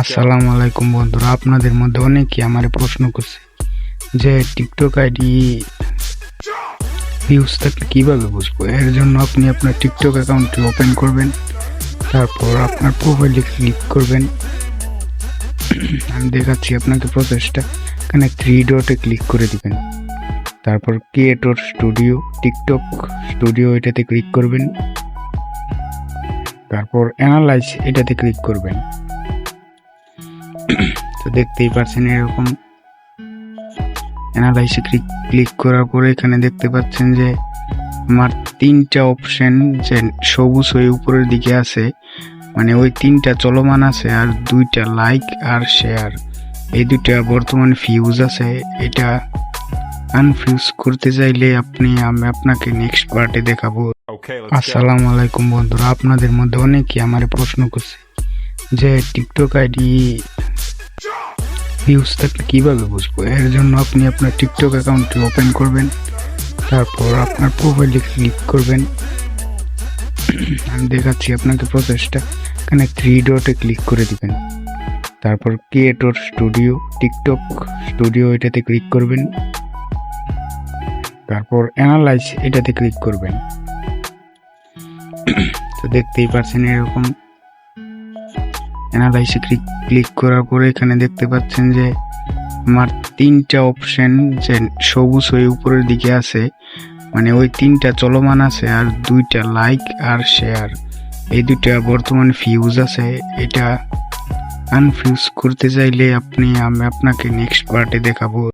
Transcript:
আসসালামু আলাইকুম বন্ধুরা। আপনাদের মধ্যে অনেকেই আমার প্রশ্ন করছে যে টিকটক আইডি ভিউজ থাকলে কীভাবে বুঝব? এর জন্য আপনি আপনার টিকটক অ্যাকাউন্টটি ওপেন করবেন, তারপর আপনার প্রোফাইলে ক্লিক করবেন। আমি দেখাচ্ছি আপনাকে প্রসেসটা এখানে থ্রি ডটে ক্লিক করে দিবেন। তারপর ক্রিয়েটর স্টুডিও টিকটক স্টুডিও এটাতে ক্লিক করবেন। তারপর অ্যানালাইজ এটাতে ক্লিক করবেন। তো দেখতেই পাচ্ছেন এরকম অ্যানালাইসে ক্লিক ক্লিক করার পরে এখানে দেখতে পাচ্ছেন যে আমার তিনটা অপশন যে সবুজ হয়ে উপরের দিকে আছে মানে ওই তিনটা চলমান আছে আর দুইটা লাইক আর শেয়ার এই দুইটা বর্তমান ফিউজ আছে এটা আনফিউজ করতে চাইলে আপনি আমি আপনাকে নেক্সট পার্টে দেখাবো. আসসালামু আলাইকুম বন্ধুরা আপনাদের মধ্যে অনেকেই আমার প্রশ্ন করছে যে টিকটক আইডি ভিউজ থাকলে কীভাবে বুঝব? এর জন্য আপনি আপনার টিকটক অ্যাকাউন্টটি ওপেন করবেন, তারপর আপনার প্রোফাইলে ক্লিক করবেন। আমি দেখাচ্ছি আপনাকে প্রসেসটা এখানে থ্রি ডটে ক্লিক করে দিবেন। তারপর ক্রিয়েটর স্টুডিও টিকটক স্টুডিও এটাতে ক্লিক করবেন। তারপর অ্যানালাইজ এটাতে ক্লিক করবেন। তো দেখতেই পাচ্ছেন এরকম অ্যানালাইসে ক্লিক করার পরে এখানে দেখতে পাচ্ছেন যে আমার তিনটা অপশন যে সবুজ হয়ে উপরের দিকে আছে মানে ওই তিনটা চলমান আছে আর দুইটা লাইক আর শেয়ার এই দুইটা বর্তমান ফিউজ আছে, এটা আনফিউজ করতে চাইলে আপনি, আমি আপনাকে নেক্সট পার্টে দেখাবো।